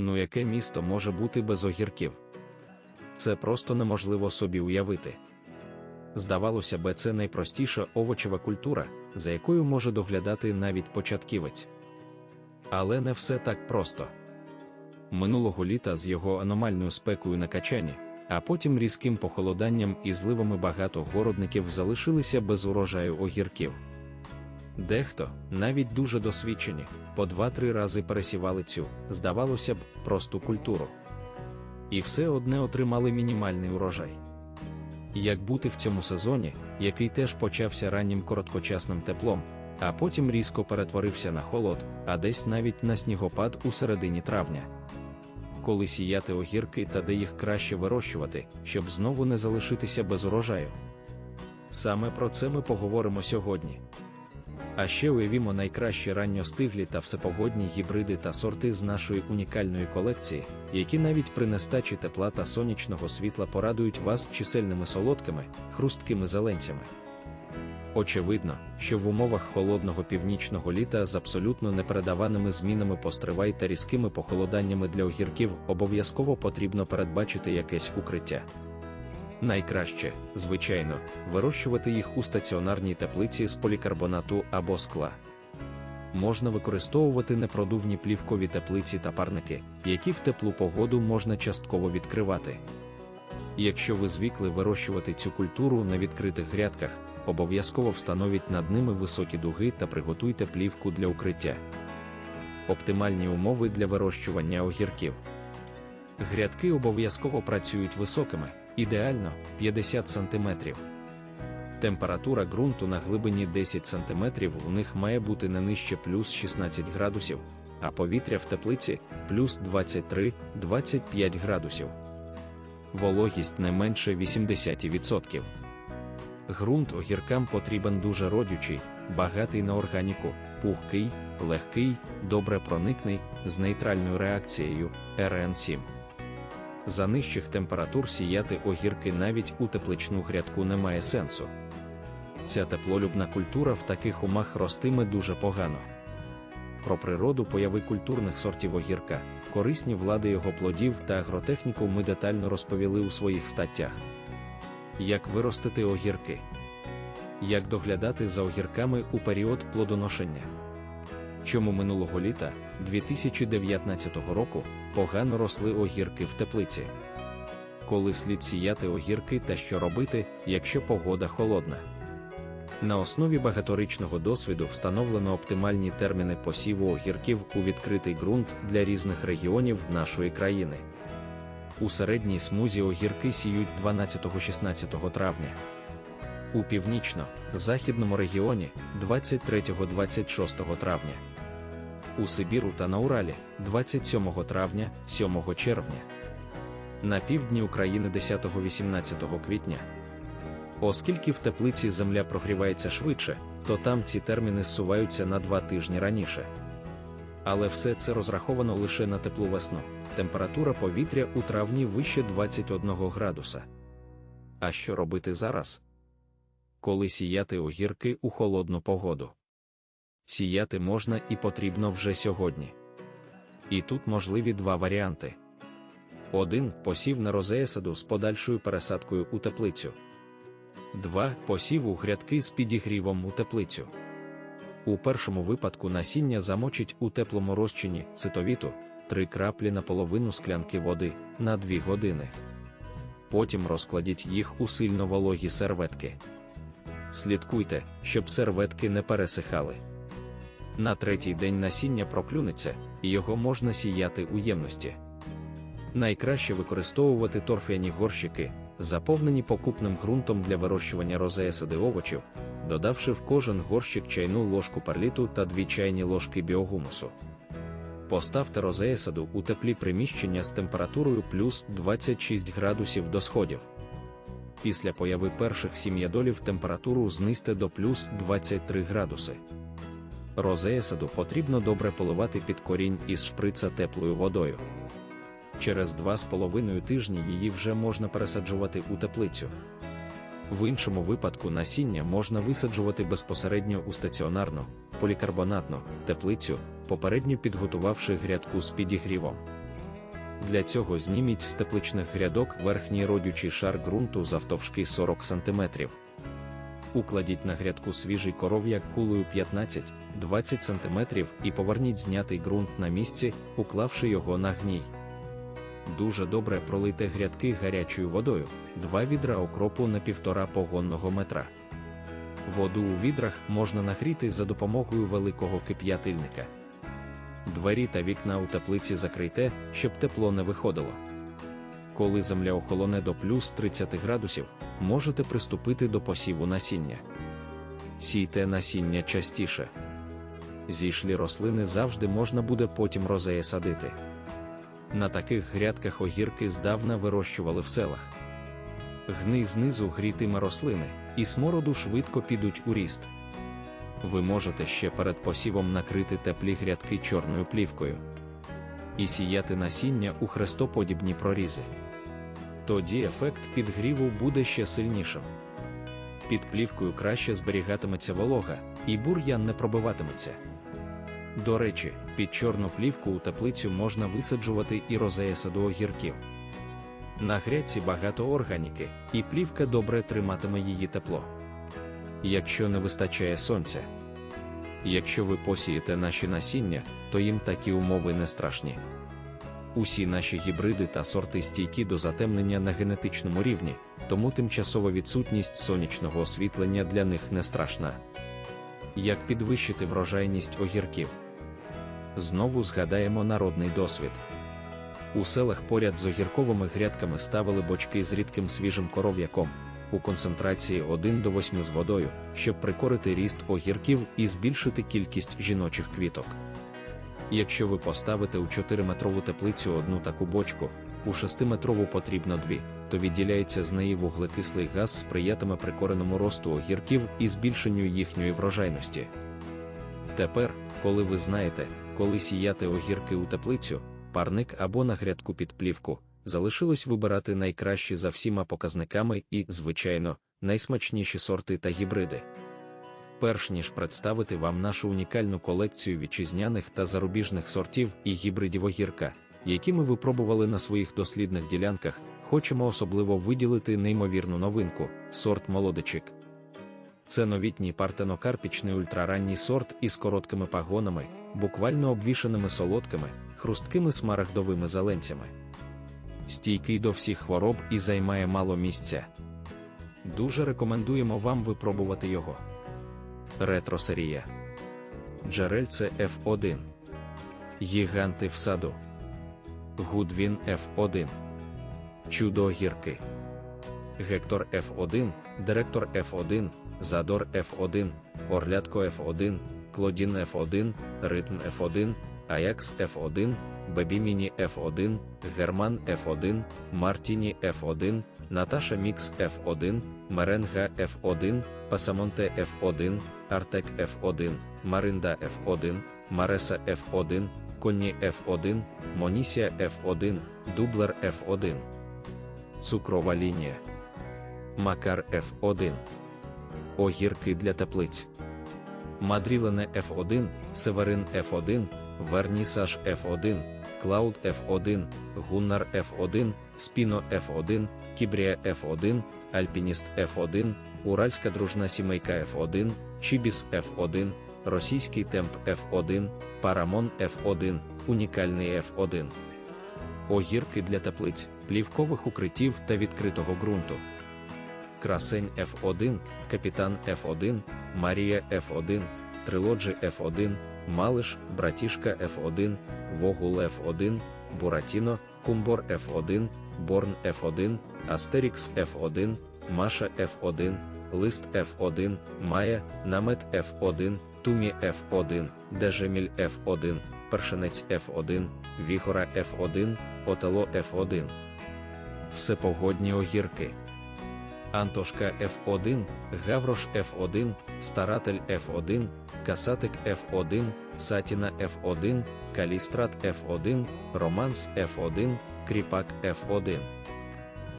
Ну яке місто може бути без огірків? Це просто неможливо собі уявити. Здавалося б, це найпростіша овочева культура, за якою може доглядати навіть початківець. Але не все так просто. Минулого літа з його аномальною спекою на качані, а потім різким похолоданням і зливами багато городників залишилися без урожаю огірків. Дехто, навіть дуже досвідчені, по два-три рази пересівали цю, здавалося б, просту культуру. І все одне отримали мінімальний урожай. Як бути в цьому сезоні, який теж почався раннім короткочасним теплом, а потім різко перетворився на холод, а десь навіть на снігопад у середині травня. Коли сіяти огірки та де їх краще вирощувати, щоб знову не залишитися без урожаю. Саме про це ми поговоримо сьогодні. А ще уявімо найкращі ранньостиглі та всепогодні гібриди та сорти з нашої унікальної колекції, які навіть при нестачі тепла та сонячного світла порадують вас чисельними солодкими, хрусткими зеленцями. Очевидно, що в умовах холодного північного літа з абсолютно непередаваними змінами постривай та різкими похолоданнями для огірків обов'язково потрібно передбачити якесь укриття. Найкраще, звичайно, вирощувати їх у стаціонарній теплиці з полікарбонату або скла. Можна використовувати непродувні плівкові теплиці та парники, які в теплу погоду можна частково відкривати. Якщо ви звикли вирощувати цю культуру на відкритих грядках, обов'язково встановіть над ними високі дуги та приготуйте плівку для укриття. Оптимальні умови для вирощування огірків. Грядки обов'язково працюють високими, ідеально 50 см. Температура ґрунту на глибині 10 см у них має бути не нижче плюс 16 градусів, а повітря в теплиці плюс 23-25 градусів. Вологість не менше 80%. Ґрунт огіркам потрібен дуже родючий, багатий на органіку, пухкий, легкий, добре проникний, з нейтральною реакцією РН7. За нижчих температур сіяти огірки навіть у тепличну грядку немає сенсу. Ця теплолюбна культура в таких умах ростиме дуже погано. Про природу появи культурних сортів огірка, корисні влади його плодів та агротехніку ми детально розповіли у своїх статтях. Як виростити огірки? Як доглядати за огірками у період плодоношення? Чому минулого літа, 2019 року, погано росли огірки в теплиці? Коли слід сіяти огірки та що робити, якщо погода холодна? На основі багаторічного досвіду встановлено оптимальні терміни посіву огірків у відкритий ґрунт для різних регіонів нашої країни. У середній смузі огірки сіють 12-16 травня. У північно-західному регіоні 23-26 травня. У Сибіру та на Уралі 27 травня, 7 червня. На півдні України 10-18 квітня. Оскільки в теплиці земля прогрівається швидше, то там ці терміни зсуваються на два тижні раніше. Але все це розраховано лише на теплу весну. Температура повітря у травні вище 21 градуса. А що робити зараз? Коли сіяти огірки у холодну погоду? Сіяти можна і потрібно вже сьогодні. І тут можливі два варіанти: один посів на розеясаду з подальшою пересадкою у теплицю. 2. Посів у грядки з підігрівом у теплицю. У першому випадку насіння замочить у теплому розчині цитовіту 3 краплі на половину склянки води на 2 години. Потім розкладіть їх у сильно вологі серветки. Слідкуйте, щоб серветки не пересихали. На третій день насіння проклюнеться, і його можна сіяти у ємності. Найкраще використовувати торфяні горщики, заповнені покупним ґрунтом для вирощування розеясади овочів, додавши в кожен горщик чайну ложку перліту та дві чайні ложки біогумусу. Поставте розеясаду у теплі приміщення з температурою плюс 26 градусів до сходів. Після появи перших сім'ядолів температуру знизьте до плюс 23 градуси. Розеясаду потрібно добре поливати під корінь із шприца теплою водою. Через 2,5 тижні її вже можна пересаджувати у теплицю. В іншому випадку насіння можна висаджувати безпосередньо у стаціонарну, полікарбонатну теплицю, попередньо підготувавши грядку з підігрівом. Для цього зніміть з тепличних грядок верхній родючий шар ґрунту завтовшки 40 см. Укладіть на грядку свіжий коров'як кулею 15-20 см і поверніть знятий ґрунт на місці, уклавши його на гній. Дуже добре пролийте грядки гарячою водою, 2 відра окропу на 1,5 погонного метра. Воду у відрах можна нагріти за допомогою великого кип'ятильника. Двері та вікна у теплиці закрийте, щоб тепло не виходило. Коли земля охолоне до плюс 30 градусів, можете приступити до посіву насіння. Сійте насіння частіше. Зійшлі рослини завжди можна буде потім розеє садити. На таких грядках огірки здавна вирощували в селах. Гний знизу грітиме рослини, і смороду швидко підуть у ріст. Ви можете ще перед посівом накрити теплі грядки чорною плівкою і сіяти насіння у хрестоподібні прорізи. Тоді ефект підгріву буде ще сильнішим. Під плівкою краще зберігатиметься волога, і бур'ян не пробиватиметься. До речі, під чорну плівку у теплицю можна висаджувати і розея огірків. На грядці багато органіки, і плівка добре триматиме її тепло. Якщо не вистачає сонця. Якщо ви посієте наші насіння, то їм такі умови не страшні. Усі наші гібриди та сорти стійкі до затемнення на генетичному рівні, тому тимчасова відсутність сонячного освітлення для них не страшна. Як підвищити врожайність огірків? Знову згадаємо народний досвід. У селах поряд з огірковими грядками ставили бочки з рідким свіжим коров'яком у концентрації 1 до 8 з водою, щоб прикорити ріст огірків і збільшити кількість жіночих квіток. Якщо ви поставите у 4-метрову теплицю одну таку бочку, у 6-метрову потрібно дві, то відділяється з неї вуглекислий газ сприятиме прикореному росту огірків і збільшенню їхньої врожайності. Тепер, коли ви знаєте, коли сіяти огірки у теплицю, парник або на грядку під плівку, залишилось вибирати найкращі за всіма показниками і, звичайно, найсмачніші сорти та гібриди. Перш ніж представити вам нашу унікальну колекцію вітчизняних та зарубіжних сортів і гібридів огірка, які ми випробували на своїх дослідних ділянках, хочемо особливо виділити неймовірну новинку сорт молодичик. Це новітній партенокарпічний ультраранній сорт із короткими пагонами, буквально обвішаними солодкими, хрусткими смарагдовими зеленцями. Стійкий до всіх хвороб і займає мало місця. Дуже рекомендуємо вам випробувати його. Ретро-серія. Джерельце F1. Гіганти в саду. Гудвін F1. Чудо гірки. Гектор F1, Директор F1, Задор F1, Орлятко F1, Клодін F1, Ритм F1, Аякс F1, Бебіміні F1, Герман F1, Мартіні F1, Наташа Мікс F1, Меренга F1, Пасамонте F1, Артек F1, Маринда F1, Мареса F1, Конні F1, Монісія F1, Дублер F1. Цукрова лінія. Макар F1. Огірки для теплиць. Мадрілене F1, Северин F1, Вернісаж F1, Cloud F1, Гуннар F1, Спіно F1, Кібрія F1, Альпініст F1, Уральська дружна сімейка F1, Чібіс F1, Російський темп F1, Парамон F1, Унікальний F1. Огірки для теплиць, плівкових укриттів та відкритого ґрунту. Красень F1, Капітан F1, Марія F1, Трилоджі F1, Малиш, Братішка F1, Вогул F1, Буратіно, Кумбор F1, Борн F1, Астерікс F1, Маша F1, Лист F1, Майя, Намет F1, Тумі F1, Дежеміль F1, Першинець F1, Віхора F1, Отело F1. Всепогодні огірки. Антошка F1, Гаврош F1, Старатель F1, Касатик F1, Сатіна F1, Калістрат F1, Романс F1, Кріпак F1.